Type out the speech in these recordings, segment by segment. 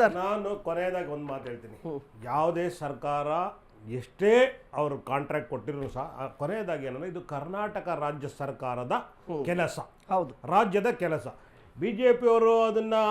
Sir. ನಾನು ಕೊನೆಯದಾಗಿ ಒಂದು ಮಾತು ಹೇಳ್ತೀನಿ. ಯಾವುದೇ ಸರ್ಕಾರ ಎಷ್ಟೇ ಅವರು ಕಾಂಟ್ರಾಕ್ಟ್ ಕೊಟ್ಟಿದ್ರು ಸಹ ಕೊನೆಯದಾಗಿ ಏನಂದ್ರೆ ಇದು ಕರ್ನಾಟಕ ರಾಜ್ಯ ಸರ್ಕಾರದ ಕೆಲಸ. ಹೌದು. ರಾಜ್ಯದ ಕೆಲಸ. ಬಿ ಜೆ ಪಿಯವರು ಅದನ್ನು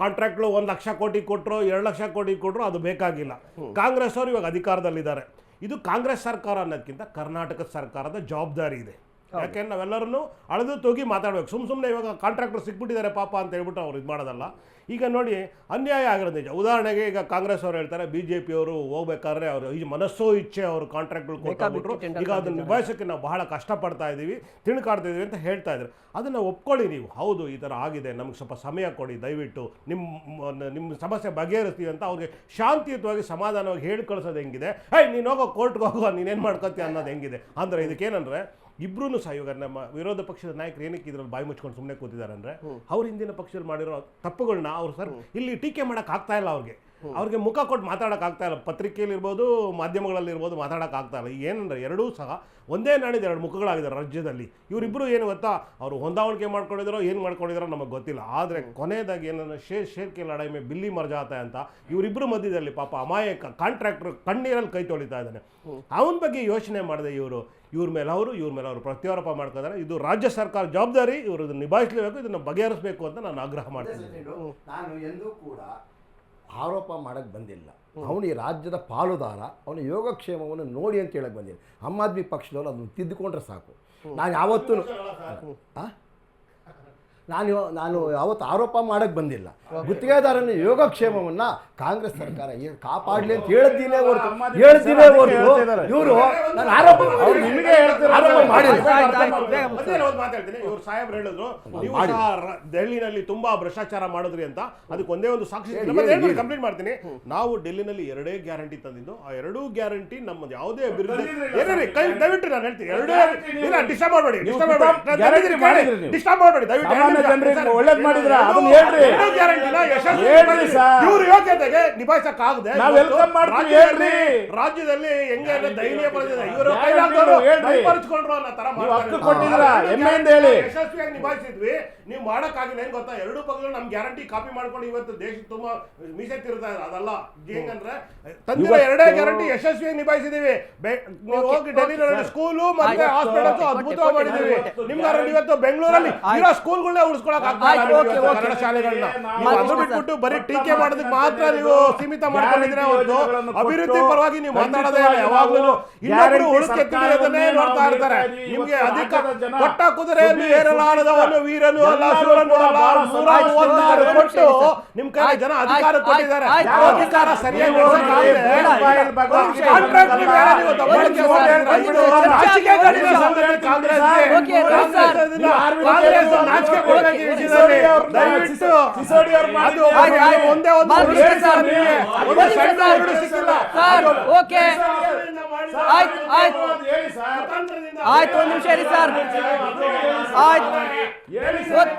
ಕಾಂಟ್ರಾಕ್ಟ್ಗಳು ಒಂದು ಲಕ್ಷ ಕೋಟಿ ಕೊಟ್ಟರು ಎರಡು ಲಕ್ಷ ಕೋಟಿ ಕೊಟ್ಟರು ಅದು ಬೇಕಾಗಿಲ್ಲ. ಕಾಂಗ್ರೆಸ್ ಅವರು ಇವಾಗ ಅಧಿಕಾರದಲ್ಲಿದ್ದಾರೆ. ಇದು ಕಾಂಗ್ರೆಸ್ ಸರ್ಕಾರ ಅನ್ನೋದಕ್ಕಿಂತ ಕರ್ನಾಟಕ ಸರ್ಕಾರದ ಜವಾಬ್ದಾರಿ ಇದೆ. ಯಾಕೆಂದ್ರೆ ನಾವೆಲ್ಲರೂ ಅಳೆದು ತೂಗಿ ಮಾತಾಡ್ಬೇಕು. ಸುಮ್ಮ ಸುಮ್ಮನೆ ಇವಾಗ ಕಾಂಟ್ರಾಕ್ಟರ್ ಸಿಕ್ಬಿಟ್ಟಿದ್ದಾರೆ ಪಾಪ ಅಂತ ಹೇಳ್ಬಿಟ್ಟು ಅವ್ರು ಇದು ಮಾಡೋದಲ್ಲ. ಈಗ ನೋಡಿ ಅನ್ಯಾಯ ಆಗಿರೋದು ನಿಜ. ಉದಾಹರಣೆಗೆ ಈಗ ಕಾಂಗ್ರೆಸ್ ಅವರು ಹೇಳ್ತಾರೆ ಬಿ ಜೆ ಪಿಯವರು ಹೋಗ್ಬೇಕಾದ್ರೆ ಅವರು ಈ ಮನಸ್ಸೋ ಇಚ್ಛೆ ಅವರು ಕಾಂಟ್ರಾಕ್ಟ್ಗಳು ಕೊಟ್ಟಾಗ್ಬಿಟ್ರು ಈಗ ಅದನ್ನು ನಿಭಾಯಿಸೋಕ್ಕೆ ನಾವು ಬಹಳ ಕಷ್ಟಪಡ್ತಾ ಇದ್ದೀವಿ ತಿಳ್ಕಾಡ್ತಾ ಇದೀವಿ ಅಂತ ಹೇಳ್ತಾ ಇದ್ದಾರೆ ಅದನ್ನು ಒಪ್ಕೊಳ್ಳಿ ನೀವು. ಹೌದು ಈ ಥರ ಆಗಿದೆ ನಮ್ಗೆ ಸ್ವಲ್ಪ ಸಮಯ ಕೊಡಿ ದಯವಿಟ್ಟು ನಿಮ್ಮ ನಿಮ್ಮ ಸಮಸ್ಯೆ ಬಗೆಹರಿಸ್ತೀವಿ ಅಂತ ಅವ್ರಿಗೆ ಶಾಂತಿಯುತವಾಗಿ ಸಮಾಧಾನವಾಗಿ ಹೇಳಿ ಕಳಿಸೋದು ಹೆಂಗಿದೆ. ಹೇ ನೀನು ಹೋಗೋ ಕೋರ್ಟ್ಗೆ ಹೋಗೋ ನೀನೇನು ಮಾಡ್ಕೊತೀಯ ಅನ್ನೋದು ಹೆಂಗಿದೆ? ಅಂದರೆ ಇದಕ್ಕೇನಂದ್ರೆ ಇಬ್ರು ಸಹ ಇವಾಗ ನಮ್ಮ ವಿರೋಧ ಪಕ್ಷದ ನಾಯಕರು ಏನಕ್ಕೆ ಇದ್ರಲ್ಲಿ ಬಾಯಿ ಮುಚ್ಕೊಂಡು ಸುಮ್ಮನೆ ಕೂತಿದ್ದಾರೆ ಅಂದ್ರೆ ಅವ್ರ ಹಿಂದಿನ ಪಕ್ಷದಲ್ಲಿ ಮಾಡಿರೋ ತಪ್ಪುಗಳನ್ನ ಅವ್ರು ಸರ್ ಇಲ್ಲಿ ಟೀಕೆ ಮಾಡಕ್ ಆಗ್ತಾ ಇಲ್ಲ ಅವ್ರಿಗೆ. ಅವ್ರಿಗೆ ಮುಖ ಕೊಟ್ಟು ಮಾತಾಡೋಕ್ಕಾಗ್ತಾ ಆಗ್ತಾ ಇಲ್ಲ. ಪತ್ರಿಕೆಯಲ್ಲಿರ್ಬೋದು ಮಾಧ್ಯಮಗಳಲ್ಲಿರ್ಬೋದು ಮಾತಾಡೋಕ್ಕಾಗ್ತಾ ಆಗ್ತಾ ಇಲ್ಲ. ಏನಂದ್ರೆ ಎರಡೂ ಸಹ ಒಂದೇ ನಾಣಿದ ಎರಡು ಮುಖಗಳಾಗಿದೆ ರಾಜ್ಯದಲ್ಲಿ. ಇವರಿಬ್ಬರು ಏನು ಗೊತ್ತಾ ಅವರು ಹೊಂದಾವಣಿಕೆ ಮಾಡ್ಕೊಂಡಿದ್ದಾರೋ ಏನು ಮಾಡ್ಕೊಂಡಿದ್ರೋ ನಮಗೆ ಗೊತ್ತಿಲ್ಲ. ಆದರೆ ಕೊನೆಯದಾಗಿ ಏನಂದ್ರೆ ಶೇರ್ ಶೇರ್ ಕೆ ಲಡಾಯಿ ಮೇ ಬಿಲ್ಲಿ ಮರ್ಜಾತ ಅಂತ ಇವರಿಬ್ಬರು ಮಧ್ಯದಲ್ಲಿ ಪಾಪ ಅಮಾಯಕ ಕಾಂಟ್ರಾಕ್ಟರ್ ಕಣ್ಣೀರಲ್ಲಿ ಕೈ ತೊಳಿತಾ ಇದ್ದಾನೆ. ಅವನ ಬಗ್ಗೆ ಯೋಚನೆ ಮಾಡಿದೆ ಇವರು. ಇವ್ರ ಮೇಲೆ ಅವರು ಇವ್ರ ಮೇಲೆ ಅವರು ಪ್ರತ್ಯಾರೋಪ ಮಾಡ್ಕೊಂಡಿದ್ದಾರೆ ಇದು ರಾಜ್ಯ ಸರ್ಕಾರ ಜವಾಬ್ದಾರಿ ಇವರು ಇದನ್ನು ನಿಭಾಯಿಸಲೇಬೇಕು ಇದನ್ನು ಬಗೆಹರಿಸಬೇಕು ಅಂತ ನಾನು ಆಗ್ರಹ ಮಾಡ್ತೀನಿ. ನಾನು ಎಂದೂ ಕೂಡ ಆರೋಪ ಮಾಡಕ್ಕೆ ಬಂದಿಲ್ಲ. ಅವನು ಈ ರಾಜ್ಯದ ಪಾಲುದಾರ ಅವನ ಯೋಗಕ್ಷೇಮವನ್ನು ನೋಡಿ ಅಂತ ಹೇಳಕ್ ಬಂದಿಲ್ಲ. ಆಮ್ ಆದ್ಮಿ ಪಕ್ಷದವರು ಅದನ್ನು ತಿದ್ದುಕೊಂಡ್ರೆ ಸಾಕು. ನಾನು ಯಾವತ್ತೂ ಆ? ನಾನು ನಾನು ಯಾವತ್ತು ಆರೋಪ ಮಾಡಕ್ ಬಂದಿಲ್ಲ. ಗುತ್ತಿಗೆದಾರನ ಯೋಗಕ್ಷೇಮವನ್ನ ಕಾಂಗ್ರೆಸ್ ಸರ್ಕಾರ ಏನ್ ಕಾಪಾಡ್ಲಿ ಅಂತ ಹೇಳ್ತೀನಿ ಹೊರತು ಹೇಳ್ತೀನಿ ಹೊರತು ಇವರು ನಾನು ಆರೋಪ ನಿಮಗೆ ಮಾತಾಡ್ತೀನಿ ಇವ್ರು ಸಾಹೇಬ್ರು ಹೇಳಿದ್ರು ನೀವು ದೆಹಲಿನಲ್ಲಿ ತುಂಬಾ ಭ್ರಷ್ಟಾಚಾರ ಮಾಡಿದ್ರಿ ಅಂತ ಅದಕ್ಕೆ ಒಂದೇ ಒಂದು ಸಾಕ್ಷಿ ಕಂಪ್ಲೀಟ್ ಮಾಡ್ತೀನಿ? ನಾವು ಡೆಲ್ಲಿನಲ್ಲಿ ಎರಡೇ ಗ್ಯಾರಂಟಿ ತಂದಿದ್ದು. ಆ ಎರಡೂ ಗ್ಯಾರಂಟಿ ನಮ್ಮ ಯಾವುದೇ ಅಭಿವೃದ್ಧಿ ದಯವಿಟ್ಟು ನಾನು ಹೇಳ್ತೀನಿ. ಎರಡೇ ಡಿಸ್ಟರ್ಬ್ ಮಾಡಬೇಡಿ ಡಿಸ್ಟರ್ಬ್ ಮಾಡಬೇಡಿ. ಡಿಸ್ಟರ್ಬ್ ಮಾಡಬೇಡಿ ದಯವಿಟ್ಟು ಎರಡು ಜನರಿಗೆ ಒಳ್ಳೇದ್ ಮಾಡಿದ್ರ? ಅದನ್ನ ಹೇಳ್ರಿ. ಹೇಳ್ರಿ ಸರ್. ಇವ್ರ ಯೋಗ್ಯತೆಗೆ ನಿಭಾಯಿಸಕ್ಕಾಗದೆ ನಾವ್ ವೆಲ್ಕಮ್ ಮಾಡ್ತೀವಿ, ರಾಜ್ಯದಲ್ಲಿ- ಹೇಳ್ರಿ. ರಾಜ್ಯದಲ್ಲಿ ಹೆಂಗೆ ಅಂದ್ರೆ ಬರ್ತಿದೆ ಪರಿಸ್ಥಿತಿ ಇವರು ಕೈಲಾಗ್ದವ್ರು ಅನ್ನೋ ತರ ನೀವು. ಹಕ್ಕು ಆ, ಹೆಮ್ಮೆಯಿಂದ ಹೇಳಿ. ಯಶಸ್ವಿಯಾಗಿ ನಿಭಾಯಿಸಿದ್ವಿ ನೀವು ಮಾಡಕ್ಕಾಗಿಲ್ಲ ಏನ್ ಗೊತ್ತಾ ಎರಡು ಪಕ್ಷಗಳು ನಮ್ ಗ್ಯಾರಂಟಿ ಕಾಪಿ ಮಾಡ್ಕೊಂಡು ಇವತ್ತು ದೇಶ ತುಂಬಾ ಮೀಸೆ ತಿರುತ್ತಾ ಇದೆ ಅದಲ್ಲ ಹೆಂಗಂದ್ರೆ ತಂದಿರೋ ಎರಡೇ ಗ್ಯಾರಂಟಿ ಯಶಸ್ವಿಯಾಗಿ ನಿಭಾಯಿಸಿದೀವಿ ನೀವು ಹೋಗಿ ಡೆಲ್ಲಿ ಸ್ಕೂಲು ಮತ್ತೆ. ಹಾಸ್ಪಿಟಲ್ಸ್ ಅದ್ಭುತವಾಗಿ ಮಾಡಿದೀವಿ. ನಿಮ್ಗಾರ ಇವತ್ತು ಬೆಂಗಳೂರಲ್ಲಿ. ಇರೋ ಸ್ಕೂಲ್ಗಳನ್ನ ಉಳಿಸ್ಕೊಳಕ್. ಕನ್ನಡ ಶಾಲೆಗಳನ್ನ. ನೀವು ಅದು ಬಿಟ್ಬಿಟ್ಟು ಬರೀ ಟೀಕೆ ಮಾಡೋದಕ್ಕೆ ಮಾತ್ರ ನೀವು ಸೀಮಿತ ಮಾಡ್ಕೊಂಡಿದ್ರೆ ಹೊರತು ಅಭಿವೃದ್ಧಿ ಪರವಾಗಿ ನೀವು ಮಾತಾಡೋದೇ ಇಲ್ಲ. ಯಾವಾಗಲೂ ಇನ್ನೊಬ್ರು ಉಳಿಕೆ ನೋಡ್ತಾ ಇರ್ತಾರೆ. ನಿಮ್ಗೆ ಅಧಿಕ ಕೊಟ್ಟ ಕುದುರೆಯಲ್ಲಿ ಏರಲಾರದವನು ವೀರನು ಅಲ್ಲ ಎಲ್ಲರೂ ಅಲ್ಲ ನೂರ ಮೂವತ್ತಾರು ಕೊಟ್ಟು ನಿಮ್ ಕೈ ಜನ ಅಧಿಕಾರ ಕೊಟ್ಟಿದ್ದಾರೆ. ಅಧಿಕಾರ ಸರಿಯಾಗಿ ಕಾಂಟ್ರಾಕ್ಟ್ ನೀವು ಬೇಡ, ಕಾಂಗ್ರೆಸ್ ನಾಚಿಕೆ. ಸಿಸೋಡಿ ಅವ್ರನ್ನ- ದಯವಿಟ್ಟು ಸಿಸೋಡಿ ಅವ್ರು ಮಾಡಿದ್ದು? ಒಂದೇ ಒಂದು ಒಂದು ಸಣ್ಣ ಸರ್, ಎರಡು ಸಿಕ್ಕಿಲ್ಲ. ಸರ್ ಓಕೆ ಆಯ್ತು ಆಯ್ತು ಆಯ್ತು ಒಂದು ನಿಮಿಷ ಇರಿ ಸರ್ ಆಯ್ತು ಸರ್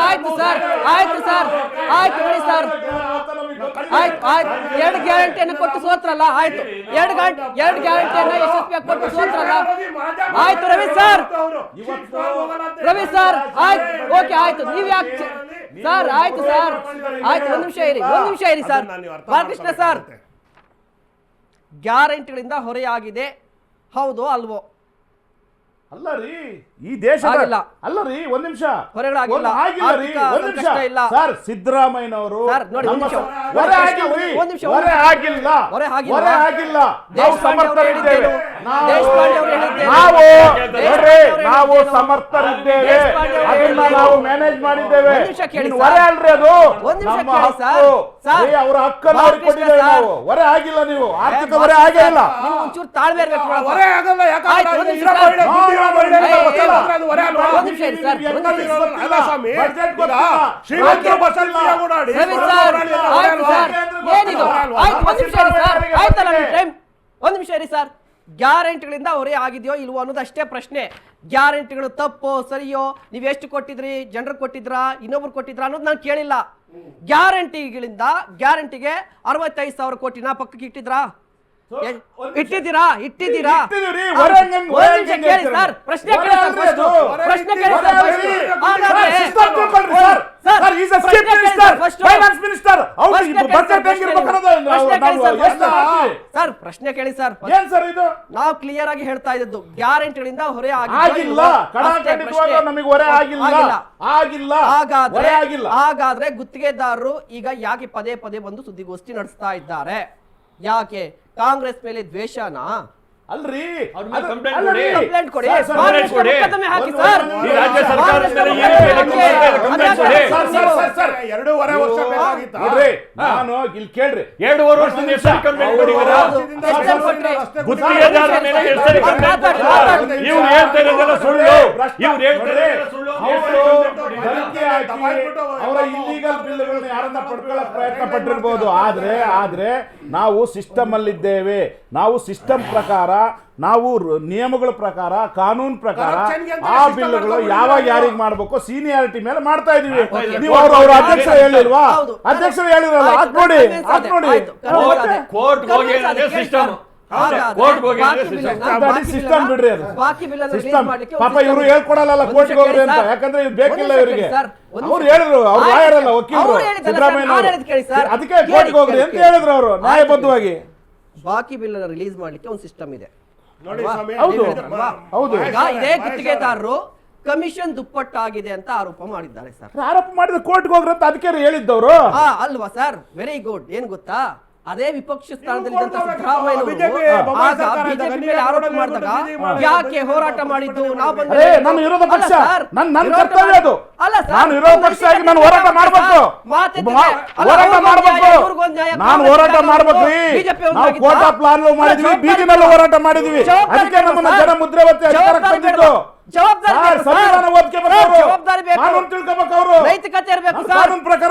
ಆಯ್ತು ಸರ್ ಆಯ್ತು ಸರ್ ಆಯ್ತು ಸರ್ ಆಯ್ತು ಆಯ್ತು ಎರಡು ಗ್ಯಾರಂಟಿಯನ್ನು ಕೊಟ್ಟು ಸೋತ್ರಲ್ಲ ಆಯ್ತು ಎರಡು ಗಂಟೆ ಎರಡು ಗ್ಯಾರಂಟಿಯನ್ನು ಯಶಸ್ವಿಯಾಗಿ ಕೊಟ್ಟು ಸೋತ್ರಲ್ಲ ಆಯ್ತು ರವಿ ಸರ್ ರವಿ ಸರ್ ಆಯ್ತು ಓಕೆ ಆಯ್ತು. ನೀವು ಯಾಕೆ ಸರ್ ಆಯ್ತು ಸರ್. ಆಯ್ತು ಒಂದು ನಿಮಿಷ ಇರಿ ಒಂದು ನಿಮಿಷ ಇರಿ ಸರ್. ಬಾಲಕೃಷ್ಣ ಸರ್. ಗ್ಯಾರಂಟಿಗಳಿಂದ ಹೊರೆಯಾಗಿದೆ. ಹೌದು ಅಲ್ವೋ? ಅಲ್ಲ ರೀ ಈ ದೇಶ. ಅಲ್ಲ ರೀ ಒಂದ್ ನಿಮಿಷ. ಇಲ್ಲ. ಸರ್ ಸಿದ್ದರಾಮಯ್ಯನವರು ಹೊರೆ ಆಗಿಲ್ಲ ಹೊರೆ ಆಗಿಲ್ಲ. ನಾವು ಸಮರ್ಥರಿದ್ದೇವೆ? ನಾವು? ನಾವು ಸಮರ್ಥರಿದ್ದೇವೆ. ಅದನ್ನ ನಾವು ಮ್ಯಾನೇಜ್ ಮಾಡಿದ್ದೇವೆ. ಹೊರೆ ಅಲ್ರಿ ಅದು. ನಮ್ಮ. ಹಕ್ಕು. ಅವ್ರ ಹಕ್ಕನ್ನು ಅವ್ರಿಗೆ ಬಾಲಕೃಷ್ಣ ಕೊಟ್ಟಿದ್ದೇವೆ ನಾವು. ಹೊರೆ ಆಗಿಲ್ಲ ನೀವು. ಆರ್ಥಿಕ ಹೊರೆ ಆಗೇ ಇಲ್ಲ ಒಂಚೂರು ತಾಳ್ಮೆ ಇರ್ಬೇಕು ಹೊರೆ ಆಗಲ್ಲ ಯಾಕಂದ್ರೆ ಆಯ್ತು, ಅದು ಒಂದ್ ನಿಮಿಷ ಇರೋ ಸರ್. ಮಹಿಳೆ, ದುಡ್ಡಿರೋ ಮಹಿಳೆ ಏ, ಏ, ಗೊತ್ತಲ್ಲ, ಅದು ಹೊರೆ ಅಲ್ವಾ? ಒಂದ್ ನಿಮಿಷ ಇರಿ ಸರ್, ಒಂದ್ ನಿಮಿಷ. ಅಲ್ಲ ಸ್ವಾಮಿ. ಬಡ್ಜೆಟ್ ಈಗ ಗೊತ್ತಿಲ್ಲ. ಬಸ್ಸಲ್ಲಿ ಫ್ರೀಯಾಗಿ ಓಡಾಡಿ ರವಿ ಬಡವರು ಸರ್ ಓಡಾಡಿ ಅಂತ ಹೊರೆ ಆಯ್ತು ಅಲ್ವಾ? ಸರ್ ಏನಿದು? ಆಯ್ತು ಒಂದ್ ನಿಮಿಷ ಇರಿ ಸರ್. ಆಯ್ತಲ್ಲ ನಿಮ್ ಟೈಮ್ ಒಂದ್ ನಿಮಿಷ ಇರಿ ಸರ್. ಗ್ಯಾರಂಟಿಗಳಿಂದ ಅವರೇ ಆಗಿದೆಯೋ ಇಲ್ವೋ ಅನ್ನೋದು ಅಷ್ಟೇ ಪ್ರಶ್ನೆ. ಗ್ಯಾರಂಟಿಗಳು ತಪ್ಪೋ ಸರಿಯೋ ನೀವ್ ಎಷ್ಟು ಕೊಟ್ಟಿದ್ರಿ ಜನರು ಕೊಟ್ಟಿದ್ರಾ ಇನ್ನೊಬ್ರು ಕೊಟ್ಟಿದ್ರಾ ಅನ್ನೋದು ನಾನು ಕೇಳಿಲ್ಲ. ಗ್ಯಾರಂಟಿಗಳಿಂದ ಗ್ಯಾರಂಟಿಗೆ ಅರವತ್ತೈದು ಸಾವಿರ ಕೋಟಿನ ಪಕ್ಕಕ್ಕೆ ಇಟ್ಟಿದ್ರಾ? ಇಟ್ಟಿದ್ದೀರಾ? ಇಟ್ಟಿದ್ದೀರಾ? ಕೇಳಿ ಸರ್. ಪ್ರಶ್ನೆ ಕೇಳಿ ಸರ್. ಪ್ರಶ್ನೆ. ಕೇಳಿ ಸರ್. ಪ್ರಶ್ನೆ ಕೇಳಿ. ನಾವು- ಕ್ಲಿಯರ್ ಆಗಿ. ಹೇಳ್ತಾ ಇದ್ದದ್ದು ಗ್ಯಾರಂಟಿಗಳಿಂದ ಹೊರೆ ಆಗಿಲ್ಲ ನಮಗೆ ಹೊರೆ ಆಗಿಲ್ಲ. ಆಗಿಲ್ಲ. ಹಾಗಾದ್ರೆ ಹೊರೆ ಆಗಿಲ್ಲ. ಹಾಗಾದ್ರೆ ಗುತ್ತಿಗೆದಾರರು ಈಗ ಯಾಕೆ ಪದೇ ಪದೇ ಬಂದು ಸುದ್ದಿಗೋಷ್ಠಿ ನಡೆಸ್ತಾ ಇದ್ದಾರೆ? ಯಾಕೆ ಕಾಂಗ್ರೆಸ್ ಮೇಲೆ ದ್ವೇಷನಾ? ಅಲ್ರಿ. ಕಂಪ್ಲೇಂಟ್ ಕೊಡಿ. ರಾಜ್ಯ ಎರಡೂವರೆ ವರ್ಷ? ನೋಡ್ರಿ ನಾನು ಇಲ್ಲಿ ಕೇಳ್ರಿ. ಎರಡೂವರೆ ವರ್ಷದಿಂದ ಎಷ್ಟು ಸರಿ ಕಂಪ್ಲೇಂಟ್ ಕೊಟ್ಟಿದ್ದೀರಾ? ಗುತ್ತಿಗೆದಾರರ ಮೇಲೆ ಎಷ್ಟು ಸರಿ ಕಂಪ್ಲೇಂಟ್. ಇವ್ರು ಹೇಳ್ತಾ ಇರೋದೆಲ್ಲ ಸುಳ್ಳು. ಇವ್ರು ಸುಳ್ಳು. ಅವರ ಇಲ್ಲಿಗಲ್ ಬಿಲ್ಗಳನ್ನ ಯಾರನ್ನ ಪಡ್ಕೊಳ್ಳೋಕೆ ಪ್ರಯತ್ನ ಪಟ್ಟಿರ್ಬೋದು. ಆದ್ರೆ ಆದ್ರೆ ನಾವು ಸಿಸ್ಟಮ್ ಅಲ್ಲಿದ್ದೇವೆ. ನಾವು ಸಿಸ್ಟಮ್ ಪ್ರಕಾರ ನಾವು ನಿಯಮಗಳ ಪ್ರಕಾರ ಕಾನೂನು ಪ್ರಕಾರ ಆ ಬಿಲ್ಗಳು ಯಾವಾಗ. ಯಾರಿಗೆ ಮಾಡ್ಬೇಕು? ಸೀನಿಯಾರಿಟಿ ಮೇಲೆ ಮಾಡ್ತಾ ಇದೀವಿ ನೀವು ಅವ್ರ ಅವ್ರ ಅಧ್ಯಕ್ಷರು ಹೇಳಿಲ್ವಾ? ಅಧ್ಯಕ್ಷರು ಹೇಳಿರಲ್ಲ ಆಯ್ತು, ಹಾಕ್ ನೋಡಿ convince ಹಾಕ್ ಆದೆ, ನೋಡಿ. ಆಯ್ತು, convince ಮತ್ತೆ? ಆದೆ. ಕೋರ್ಟ್ ಹೋಗಿ convince ಆದೆ, ಅದೇ ಕೇಳಿ system. ಸರ್. ಹಾಗಾದ್ರೆ ಕೋರ್ಟ್ ಹೋಗಿ ಬಾಕಿ ಅದೇ ಬಿಲ್ಲನ್ನ- system. ಬಾಕಿ ಸಿಸ್ಟಮ್ ಬಿಡ್ರಿ ಅದು. ಸಿಸ್ಟಮ್ ಪಾಪ ಇವರು. ಹೇಳ್ಕೊಡಲ್ಲ ಕೋರ್ಟ್ಗೆ ಹೋಗ್ರಿ ಅಂತ. ಯಾಕಂದ್ರೆ ಇದು ಬೇಕಿಲ್ಲ ಇವರಿಗೆ. ಅವ್ರು ಹೇಳಿದ್ರು ಅವ್ರು ಲಾಯರ್ ಅಲ್ಲ ವಕೀಲರು. ಸಿದ್ದರಾಮಯ್ಯ ಕೇಳಿ ಸರ್. ಅದಕ್ಕೆ ಕೋರ್ಟ್ಗೆ ಹೋಗ್ರಿ ಅಂತ ಹೇಳಿದ್ರು ಅವರು. ನ್ಯಾಯಬದ್ಧವಾಗಿ. ಬಾಕಿ ಬಿಲ್ ರಿಲೀಸ್ ಮಾಡ್ಲಿಕ್ಕೆ ಒಂದು ಸಿಸ್ಟಮ್ ಇದೆ. ಹೌದು. ಈಗ ಇದೇ ಗುತ್ತಿಗೆದಾರರು ಕಮಿಷನ್ ದುಪ್ಪಟ್ಟಾಗಿದೆ ಅಂತ ಆರೋಪ ಮಾಡಿದ್ದಾರೆ ಸರ್ ಆರೋಪ ಮಾಡಿದ ಕೋರ್ಟ್ಗೆ ಹೋಗ್ರಂತ ಅಂತ ಅದಕ್ಕೆ ಹೇಳಿದ್ದವರು? ಹಾ ಅಲ್ವಾ ಸರ್ ವೆರಿ ಗುಡ್ ಏನ್ ಗೊತ್ತಾ? ಅದೇ ವಿಪಕ್ಷ ಸ್ಥಾನದಲ್ಲಿ ಮೇಲೆ ಆರೋಪ ಮಾಡಿದಾಗ ಯಾಕೆ ಹೋರಾಟ ಮಾಡಿದ್ದು? ನಾವು ಬಂದ ನಾನು ವಿರೋಧ ಪಕ್ಷ. ನನ್ನ ನನ್ ಕರ್ತವ್ಯ ಅದು. ಅಲ್ಲ ನಾನು ವಿರೋಧ ಪಕ್ಷ ಆಗಿ ನಾನು ಹೋರಾಟ ಮಾಡಬೇಕು. ಹೋರಾಟ ಮಾಡಬೇಕು. ನಾನು ಹೋರಾಟ ಮಾಡಬೇಕು. ನಾವು ಕೋಟಾ ಪ್ಲಾನ್ ಮಾಡಿದ್ವಿ. ಬೀದಿನಲ್ಲೂ ಹೋರಾಟ ಮಾಡಿದ್ವಿ. ಅದಕ್ಕೆ ನಮ್ಮನ್ನ ಜನ ಮುದ್ರೆ ಒತ್ತಿ ಅಧಿಕಾರಕ್ಕೆ ಬಂದಿದ್ದು ಜವಾಬ್ದಾರಿ ಸರ್, ಬೇಕು, ಸಂವಿಧಾನ ಸರ್. ಓದ್ಕೋಬೇಕು ಸರ್, ಜವಾಬ್ದಾರಿ ಬೇಕು. ಕಾನೂನು ತಿಳ್ಕೊಬೇಕು ಅವರು. ನೈತಿಕತೆ ಇರಬೇಕು ಕಾನೂನು ಪ್ರಕಾರ.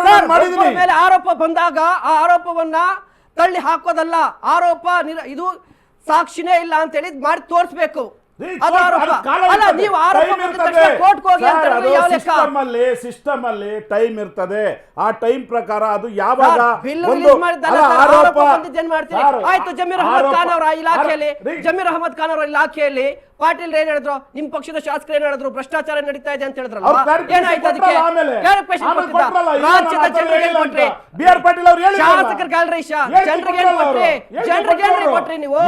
ಮೇಲೆ ಆರೋಪ ಬಂದಾಗ ಆ ಆರೋಪವನ್ನ ತಳ್ಳಿ ಹಾಕೋದಲ್ಲ ಆರೋಪ ಇದು ಸಾಕ್ಷಿನೇ ಇಲ್ಲ ಅಂತ ಹೇಳಿ ಮಾಡಿ ತೋರಿಸ್ಬೇಕು. ಸಿಸ್ಟಮ್ ಅಲ್ಲಿ ಸಿಸ್ಟಮ್ ಅಲ್ಲಿ ಟೈಮ್ ಇರ್ತದೆ. ಆ ಟೈಮ್ ಪ್ರಕಾರ ಅದು ಯಾವಾಗ ಆಯ್ತು ಜಮೀರ್ ಅಹಮದ್ ಖಾನ್ ಅವರ ಇಲಾಖೆಯಲ್ಲಿ ಜಮೀರ್ ಅಹಮದ್ ಖಾನ್ ಅವರ ಇಲಾಖೆಯಲ್ಲಿ ಪಾಟೀಲ್ ಏನ್ ಹೇಳಿದ್ರು? ನಿಮ್ ಪಕ್ಷದ ಶಾಸಕರು ಏನ್ ಹೇಳಿದ್ರು? ಭ್ರಷ್ಟಾಚಾರ ನಡೀತಾ ಇದೆ ಅಂತ ಹೇಳಿದ್ರಲ್ಲ? ಏನಾಯ್ತು ಅದಕ್ಕೆ? ರಾಜ್ಯದ ಜನರಿಗೆ ಕೊಟ್ರಿ? ಜನರಿಗೆ ಏನ್ ಕೊಟ್ರಿ? ಜನರಿಗೆ ಕೊಟ್ರಿ ನೀವು?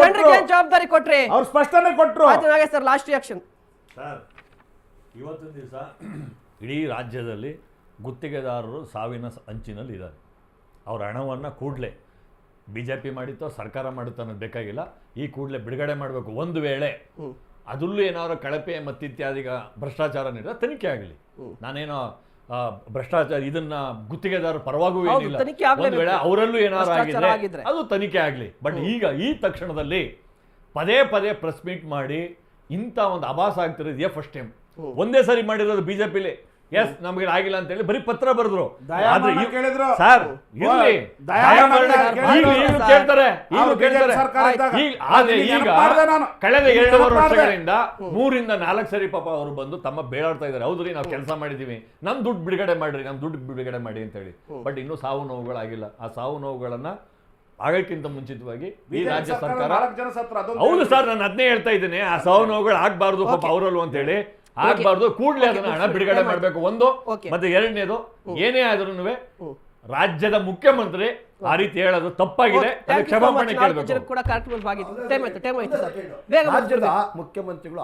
ಜನರಿಗೆ ಏನ್ ಜವಾಬ್ದಾರಿ ಕೊಟ್ರಿ? ಅವ್ರು ಸ್ಪಷ್ಟನೆ ಕೊಟ್ರು. Nagesh sir last reaction sir ಇವತ್ತಿನ ದಿವಸ ಇಡೀ ರಾಜ್ಯದಲ್ಲಿ ಗುತ್ತಿಗೆದಾರರು ಸಾವಿನ ಅಂಚಿನಲ್ಲಿ ಇದ್ದಾರೆ. ಅವ್ರ ಹಣವನ್ನು ಕೂಡಲೇ ಬಿ ಜೆ ಪಿ ಮಾಡಿತ್ತೋ ಸರ್ಕಾರ ಮಾಡುತ್ತೋ ಅನ್ನೋದು ಬೇಕಾಗಿಲ್ಲ. ಈ ಕೂಡಲೇ ಬಿಡುಗಡೆ ಮಾಡಬೇಕು ಒಂದು ವೇಳೆ ಅದರಲ್ಲೂ ಏನಾದ್ರು ಕಳಪೆ ಮತ್ತಿತ್ಯಾದಿಗ ಭ್ರಷ್ಟಾಚಾರ ನೀಡಿದ್ರೆ ತನಿಖೆ ಆಗಲಿ. ನಾನೇನೋ ಭ್ರಷ್ಟಾಚಾರ ಇದನ್ನ ಗುತ್ತಿಗೆದಾರ ಪರವಾಗೂ ಏನಿಲ್ಲ. ಒಂದು ವೇಳೆ ಅವರಲ್ಲೂ ಏನಾದ್ರು ಆಗಿದ್ರೆ ಆಗಿದ್ರೆ. ಅದು ತನಿಖೆ ಆಗಲಿ. ಬಟ್ ಈಗ ಈ ತಕ್ಷಣದಲ್ಲಿ ಪದೇ ಪದೇ ಪ್ರೆಸ್ ಮೀಟ್ ಮಾಡಿ ಇಂಥ ಒಂದು ಅಭಾಸ ಆಗ್ತಿರೋದು ಇದೇ ಫಸ್ಟ್ ಟೈಮ್ ಒಂದೇ ಸರಿ ಮಾಡಿರೋದು ಬಿಜೆಪಿಲಿ. ಎಸ್ ನಮಗೆ ಆಗಿಲ್ಲ ಅಂತ ಹೇಳಿ ಬರೀ ಪತ್ರ ಬರೆದ್ರು. ಸರ್ ಇರ್ಲಿ ಕೇಳ್ತಾರೆ. ಈಗ. ಕಳೆದ ಎರಡು ಎರಡೂವರೆ. ವರ್ಷಗಳಿಂದ ಮೂರಿಂದ ನಾಲ್ಕು ಸರಿ ಪಾಪ ಅವರು ಬಂದು ತಮ್ಮ ಬೇಡಾಡ್ತಾ ಇದ್ದಾರೆ. ಹೌದ್ರಿ ನಾವು ಕೆಲಸ ಮಾಡಿದೀವಿ. ನಮ್ ದುಡ್ಡು ಬಿಡುಗಡೆ ಮಾಡ್ರಿ ನಮ್ ದುಡ್ಡು ಬಿಡುಗಡೆ ಮಾಡಿ ಅಂತ ಹೇಳಿ. ಬಟ್ ಇನ್ನೂ ಸಾವು ನೋವುಗಳಾಗಿಲ್ಲ. ಆ ಸಾವು ನೋವುಗಳನ್ನ ಆಗಕ್ಕಿಂತ ಮುಂಚಿತವಾಗಿ ಈ ರಾಜ್ಯ ಸರ್ಕಾರ ಹೌದು ಸರ್ ನಾನು ಅದನ್ನೇ ಹೇಳ್ತಾ ಇದ್ದೀನಿ. ಆ ಸಾವು ನೋವುಗಳು ಆಗ್ಬಾರ್ದು ಪಾಪ ಅವರಲ್ಲೂ ಅಂತ ಹೇಳಿ. ಆಗ್ಬಾರ್ದು ಕೂಡಲೇ ಅದನ್ನ ಹಣ ಬಿಡುಗಡೆ ಮಾಡಬೇಕು. ಒಂದು ಮತ್ತೆ ಎರಡನೇದು ಏನೇ ಆದ್ರೂ ರಾಜ್ಯದ ಮುಖ್ಯಮಂತ್ರಿ ಆ ರೀತಿ ಹೇಳೋದು ತಪ್ಪಾಗಿದೆ. ಕ್ಷಮಾಪಣೆ ಕೇಳಬೇಕು. ಕೂಡ ಕಾರ್ಯಕ್ರಮದಲ್ಲಿ ಭಾಗಿತ್ತು ಟೈಮ್ ಆಯ್ತು ಟೈಮ್ ಆಯ್ತು ಸರ್. ರಾಜ್ಯದ ಮುಖ್ಯಮಂತ್ರಿಗಳು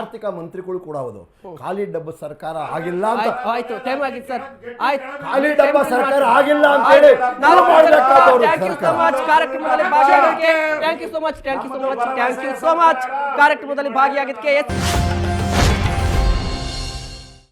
ಆರ್ಥಿಕ- ಮಂತ್ರಿಗಳು ಕೂಡ ಹೌದು. ಖಾಲಿ ಡಬ್ಬ ಸರ್ಕಾರ ಆಗಿಲ್ಲ ಅಂತ. ಆಯ್ತು ಆಯ್ತು. ಟೈಮ್ ಆಗಿತ್ತು ಸರ್. ಆಯ್ತು. ಖಾಲಿ ಡಬ್ಬ ಸರ್ಕಾರ ಆಗಿಲ್ಲ ಅಂತ ಹೇಳಿ ನಾವು ನಾವು ಥ್ಯಾಂಕ್ ಯು ಸೋ ಮಚ್ ಕಾರ್ಯಕ್ರಮದಲ್ಲಿ ಭಾಗಿಯಾಗಿದ್ದಕ್ಕೆ thank you so much thank you so much thank you so much ಕಾರ್ಯಕ್ರಮದಲ್ಲಿ ಭಾಗಿಯಾಗಿದ್ದಕ್ಕೆ ಎಸ್